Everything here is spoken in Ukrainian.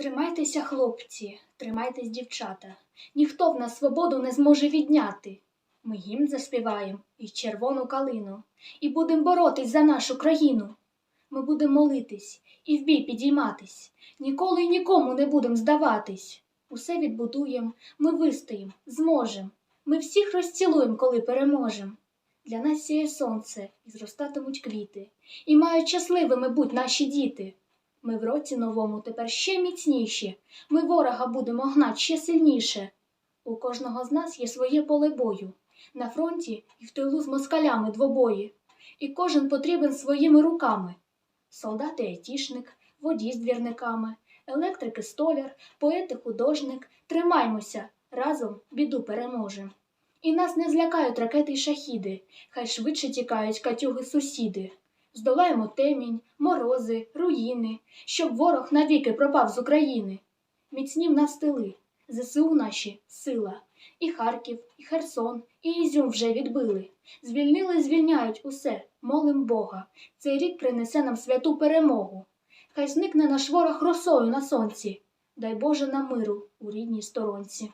Тримайтеся, хлопці, тримайтесь, дівчата. Ніхто в нас свободу не зможе відняти. Ми гімн заспіваємо і червону калину, і будем боротись за нашу країну. Ми будем молитись і в бій підійматись, ніколи й нікому не будем здаватись. Усе відбудуєм, ми вистоїм, зможем. Ми всіх розцілуєм, коли переможем. Для нас сіє сонце і зростатимуть квіти, і мають щасливими будь наші діти. Ми в році новому тепер ще міцніші, ми ворога будемо гнать ще сильніше. У кожного з нас є своє поле бою, на фронті і в тилу з москалями двобої, і кожен потрібен своїми руками. Солдат і айтішник, водій з двірниками, електрик і столяр, поет і художник. Тримаймося, разом біду переможем. І нас не злякають ракети й шахіди, хай швидше тікають катюги сусіди. Здолаємо темінь, морози, руїни, щоб ворог навіки пропав з України. Міцні в нас тили, ЗСУ наші сила. І Харків, і Херсон, і Ізюм вже відбили. Звільнили, звільняють усе, молим Бога. Цей рік принесе нам святу перемогу. Хай зникне наш ворог росою на сонці. Дай Боже нам миру у рідній сторонці.